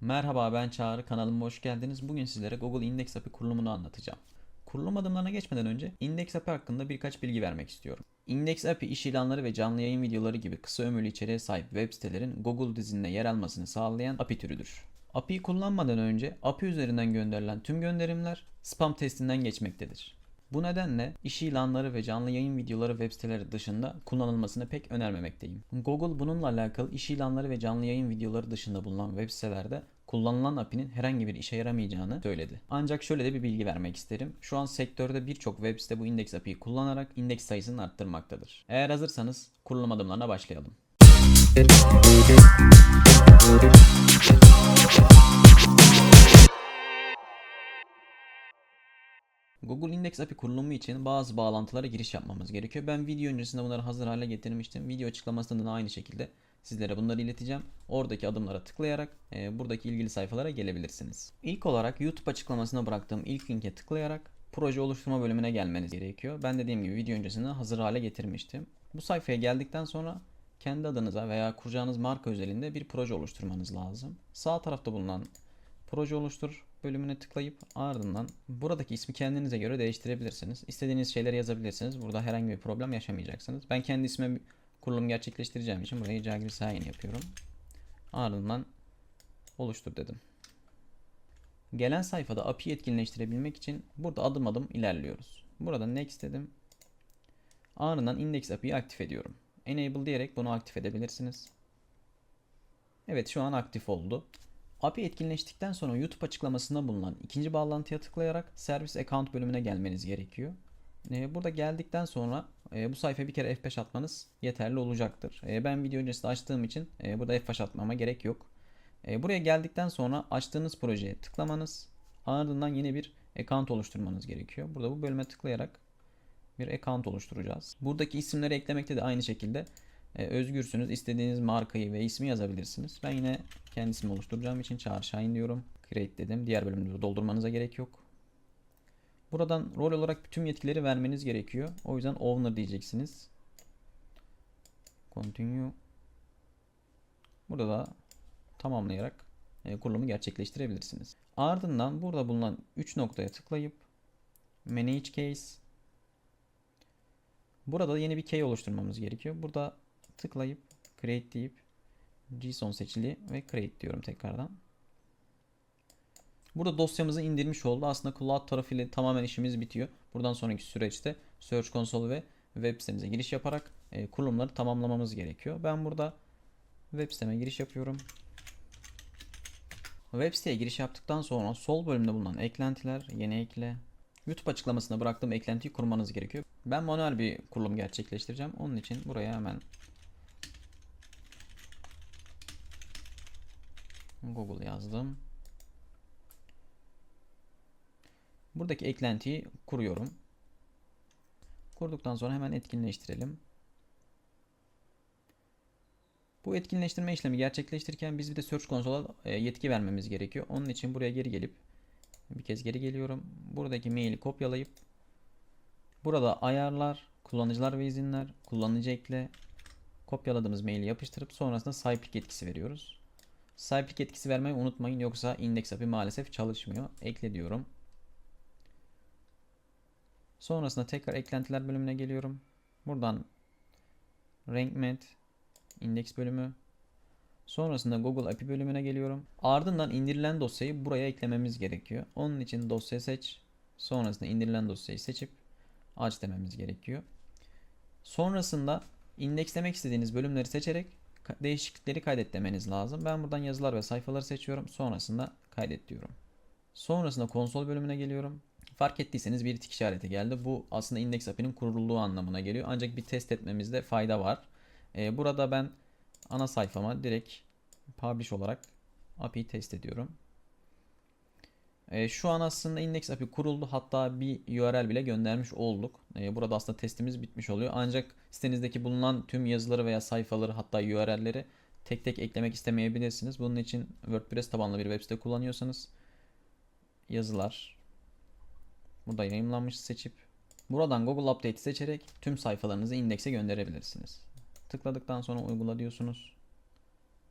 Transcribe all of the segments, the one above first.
Merhaba ben Çağrı kanalıma hoş geldiniz. Bugün sizlere Google Index API kurulumunu anlatacağım. Kurulum adımlarına geçmeden önce Index API hakkında birkaç bilgi vermek istiyorum. Index API iş ilanları ve canlı yayın videoları gibi kısa ömürlü içeriğe sahip web sitelerin Google dizinde yer almasını sağlayan API türüdür. API'yi kullanmadan önce API üzerinden gönderilen tüm gönderimler spam testinden geçmektedir. Bu nedenle iş ilanları ve canlı yayın videoları web siteleri dışında kullanılmasını pek önermemekteyim. Google bununla alakalı iş ilanları ve canlı yayın videoları dışında bulunan web sitelerde kullanılan API'nin herhangi bir işe yaramayacağını söyledi. Ancak şöyle de bir bilgi vermek isterim. Şu an sektörde birçok web site bu indeks API'yi kullanarak indeks sayısını arttırmaktadır. Eğer hazırsanız kurulum adımlarına başlayalım. Google Index API kurulumu için bazı bağlantılara giriş yapmamız gerekiyor. Ben video öncesinde bunları hazır hale getirmiştim. Video açıklamasında da aynı şekilde sizlere bunları ileteceğim. Oradaki adımlara tıklayarak e, buradaki ilgili sayfalara gelebilirsiniz. İlk olarak YouTube açıklamasına bıraktığım ilk linke tıklayarak proje oluşturma bölümüne gelmeniz gerekiyor. Ben dediğim gibi video öncesinde hazır hale getirmiştim. Bu sayfaya geldikten sonra kendi adınıza veya kuracağınız marka özelinde bir proje oluşturmanız lazım. Sağ tarafta bulunan proje oluştur bölümüne tıklayıp ardından buradaki ismi kendinize göre değiştirebilirsiniz. İstediğiniz şeyleri yazabilirsiniz. Burada herhangi bir problem yaşamayacaksınız. Ben kendi ismime kurulum gerçekleştireceğim için burayı Cagri Sahin yapıyorum. Ardından oluştur dedim. Gelen sayfada API etkinleştirebilmek için burada adım adım ilerliyoruz. Burada next dedim. Ardından index API'yi aktif ediyorum. Enable diyerek bunu aktif edebilirsiniz. Evet şu an aktif oldu. API etkinleştikten sonra YouTube açıklamasında bulunan ikinci bağlantıya tıklayarak servis account bölümüne gelmeniz gerekiyor. Ee, Burada geldikten sonra e, bu sayfaya bir kere F5 atmanız yeterli olacaktır. E, Ben video öncesinde açtığım için e, burada F5 atmama gerek yok. Buraya geldikten sonra açtığınız projeye tıklamanız ardından yeni bir account oluşturmanız gerekiyor. Burada bu bölüme tıklayarak bir account oluşturacağız. Buradaki isimleri eklemekte de aynı şekilde e, özgürsünüz. İstediğiniz markayı ve ismi yazabilirsiniz. Ben yine kendi ismimi oluşturacağım için Çağrı Şahin diyorum. Create dedim. Diğer bölümleri doldurmanıza gerek yok. Buradan rol olarak tüm yetkileri vermeniz gerekiyor. O yüzden owner diyeceksiniz. Continue. Burada da tamamlayarak e, kurulumu gerçekleştirebilirsiniz. Ardından burada bulunan 3 noktaya tıklayıp Manage Case Burada yeni bir key oluşturmamız gerekiyor. Burada tıklayıp create deyip JSON seçili ve create diyorum tekrardan. Burada dosyamızı indirmiş oldu. Aslında cloud tarafıyla tamamen işimiz bitiyor. Buradan sonraki süreçte Search Console ve web sitemize giriş yaparak e, kurulumları tamamlamamız gerekiyor. Ben burada web siteme giriş yapıyorum. Web siteye giriş yaptıktan sonra sol bölümde bulunan eklentiler, yeni ekle, YouTube açıklamasına bıraktığım eklentiyi kurmanız gerekiyor. Ben manuel bir kurulum gerçekleştireceğim. Onun için buraya hemen Google yazdım. Buradaki eklentiyi kuruyorum. Kurduktan sonra hemen etkinleştirelim. Bu etkinleştirme işlemi gerçekleştirirken biz bir de Search Console'a e, yetki vermemiz gerekiyor. Onun için buraya geri gelip bir kez geri geliyorum. Buradaki maili kopyalayıp burada ayarlar, kullanıcılar ve izinler, kullanıcı ekle kopyaladığımız maili yapıştırıp sonrasında sahiplik etkisi veriyoruz. Sahiplik etkisi vermeyi unutmayın yoksa index API maalesef çalışmıyor. Ekle diyorum. Sonrasında tekrar eklentiler bölümüne geliyorum. Buradan rank met index bölümü Sonrasında Google API bölümüne geliyorum. Ardından indirilen dosyayı buraya eklememiz gerekiyor. Onun için dosya seç. Sonrasında indirilen dosyayı seçip aç dememiz gerekiyor. Sonrasında indekslemek istediğiniz bölümleri seçerek değişiklikleri kaydet demeniz lazım. Ben buradan yazılar ve sayfaları seçiyorum. Sonrasında kaydet diyorum. Sonrasında konsol bölümüne geliyorum. Fark ettiyseniz bir tik işareti geldi. Bu aslında index API'nin kurulduğu anlamına geliyor. Ancak bir test etmemizde fayda var. Ee, burada ben ana sayfama direkt publish olarak API test ediyorum. E, şu an aslında index API kuruldu. Hatta bir URL bile göndermiş olduk. E, burada aslında testimiz bitmiş oluyor. Ancak sitenizdeki bulunan tüm yazıları veya sayfaları hatta URL'leri tek tek eklemek istemeyebilirsiniz. Bunun için WordPress tabanlı bir web site kullanıyorsanız yazılar burada yayınlanmış seçip buradan Google Update'i seçerek tüm sayfalarınızı indekse gönderebilirsiniz. Tıkladıktan sonra uygula diyorsunuz.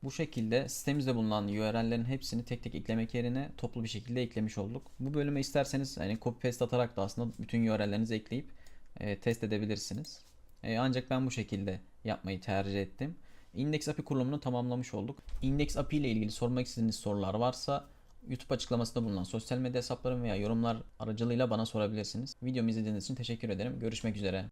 Bu şekilde sitemizde bulunan URL'lerin hepsini tek tek eklemek yerine toplu bir şekilde eklemiş olduk. Bu bölüme isterseniz hani copy paste atarak da aslında bütün URL'lerinizi ekleyip e, test edebilirsiniz. E, ancak ben bu şekilde yapmayı tercih ettim. Index API kurulumunu tamamlamış olduk. Index API ile ilgili sormak istediğiniz sorular varsa YouTube açıklamasında bulunan sosyal medya hesaplarım veya yorumlar aracılığıyla bana sorabilirsiniz. Videomu izlediğiniz için teşekkür ederim. Görüşmek üzere.